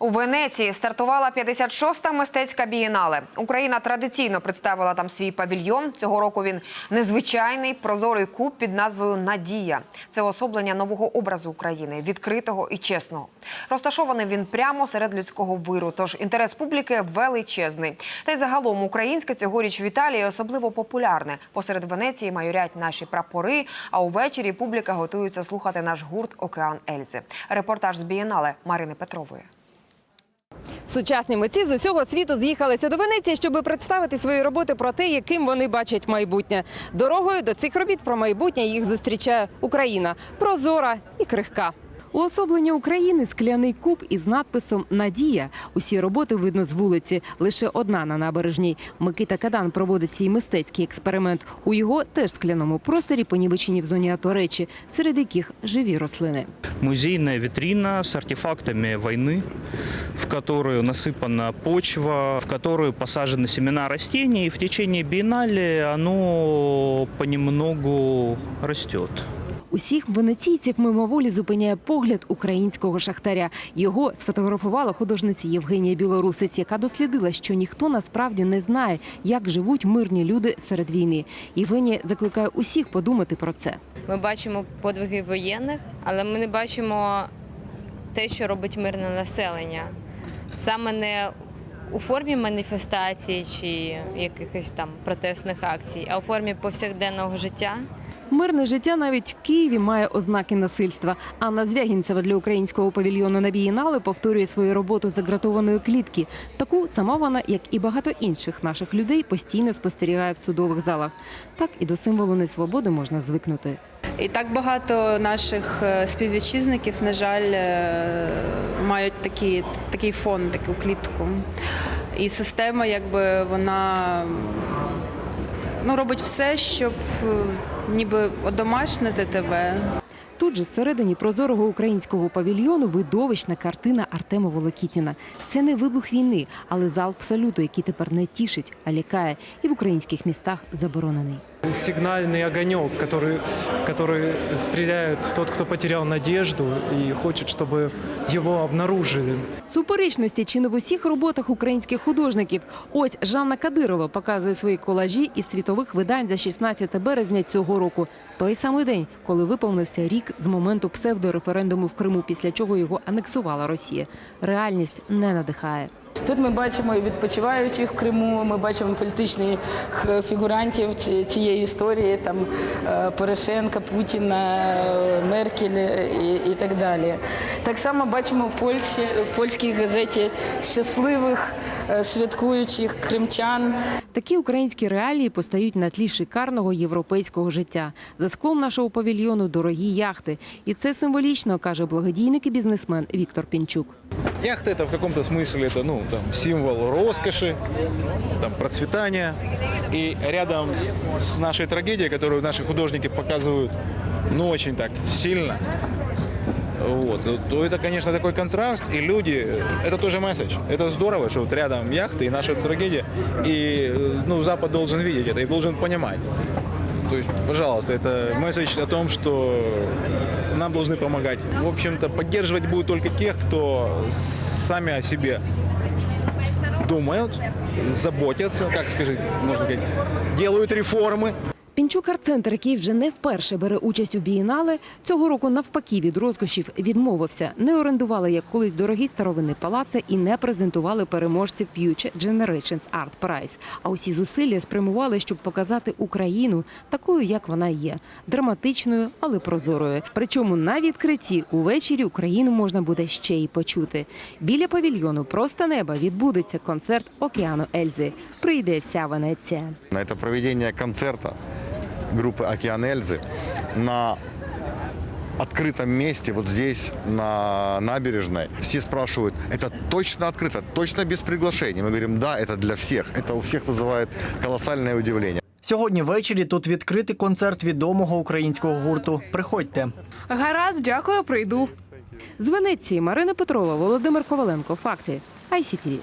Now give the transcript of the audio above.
У Венеції стартувала 56-та мистецька бієнале. Україна традиційно представила там свій павільйон. Цього року він незвичайний прозорий куб під назвою Надія. Це особлення нового образу України, відкритого і чесного. Розташований він прямо серед людського виру. Тож інтерес публіки величезний. Та й загалом українське цьогоріч в Італії особливо популярне. Посеред Венеції майорять наші прапори. А увечері публіка готується слухати наш гурт Океан Ельзи. Репортаж з бієнале Марини Петрової. Сучасні митці з усього світу з'їхалися до Венеції, щоб представити свої роботи про те, яким вони бачать майбутнє. Дорогою до цих робіт про майбутнє їх зустрічає Україна прозора і крихка. Уособлення України скляний куб із надписом Надія. Усі роботи видно з вулиці. Лише одна на набережній. Микита Кадан проводить свій мистецький експеримент. У його теж скляному просторі понівечені в зоні АТО речі, серед яких живі рослини. музейная витрина с артефактами войны, в которую насыпана почва, в которую посажены семена растений, и в течение биеннале оно понемногу растет. Усіх венеційців мимоволі зупиняє погляд українського шахтаря. Його сфотографувала художниця Євгенія Білорусець, яка дослідила, що ніхто насправді не знає, як живуть мирні люди серед війни. Євгенія закликає усіх подумати про це. Ми бачимо подвиги воєнних, але ми не бачимо те, що робить мирне населення. Саме не у формі маніфестації чи якихось там протестних акцій, а у формі повсякденного життя. Мирне життя навіть в Києві має ознаки насильства. Анна Звягінцева для українського павільйону на бієнале повторює свою роботу з гратованої клітки. Таку сама вона, як і багато інших наших людей, постійно спостерігає в судових залах. Так і до символу несвободи можна звикнути. І так багато наших е, співвітчизників, на жаль, е, мають такі, такий фон, таку клітку. І система, якби вона ну, робить все, щоб е, ніби одомашнити тебе. Тут же всередині прозорого українського павільйону видовищна картина Артема Волокітіна. Це не вибух війни, але залп салюту, який тепер не тішить, а лякає, і в українських містах заборонений. сигнальный огонек, который, который стреляет тот, кто потерял надежду и хочет, чтобы его обнаружили. Суперечності чи не в усіх роботах українських художників. Ось Жанна Кадирова показує свої колажі із світових видань за 16 березня цього року. Той самий день, коли виповнився рік з моменту псевдореферендуму в Криму, після чого його анексувала Росія. Реальність не надихає. Тут ми бачимо і відпочиваючих в Криму. Ми бачимо політичних фігурантів цієї історії, там е, Порошенка, Путіна, е, Меркель е, і, і так далі. Так само бачимо в Польщі в польській газеті щасливих е, святкуючих кримчан. Такі українські реалії постають на тлі шикарного європейського життя. За склом нашого павільйону дорогі яхти. І це символічно, каже благодійник і бізнесмен Віктор Пінчук. Яхта это в каком-то смысле это ну там символ роскоши, там процветания. И рядом с, с нашей трагедией, которую наши художники показывают, ну очень так сильно. Вот, то это, конечно, такой контраст, и люди, это тоже месседж. Это здорово, что вот рядом яхты и наша трагедия, и ну, Запад должен видеть это и должен понимать. То есть, пожалуйста, это месседж о том, что нам должны помогать. В общем-то, поддерживать будут только тех, кто сами о себе думают, заботятся, как сказать, можно сказать, делают реформы. Пінчук арт-центр, який вже не вперше бере участь у бієнале, цього року навпаки від розкошів відмовився. Не орендували, як колись дорогі старовини палаци і не презентували переможців Future Generations Art Prize. А усі зусилля спрямували, щоб показати Україну такою, як вона є, драматичною, але прозорою. Причому на відкритті увечері Україну можна буде ще й почути. Біля павільйону просто неба відбудеться концерт Океану Ельзи. Прийде вся Венеція. На это проведение концерта группы «Океан Эльзы» на открытом месте, вот здесь, на набережной. Все спрашивают, это точно открыто, точно без приглашения? Мы говорим, да, это для всех. Это у всех вызывает колоссальное удивление. Сьогодні ввечері тут відкритий концерт відомого українського гурту. Приходьте. Гаразд, дякую, прийду. З Венеції Марина Петрова, Володимир Коваленко. Факти. ICTV.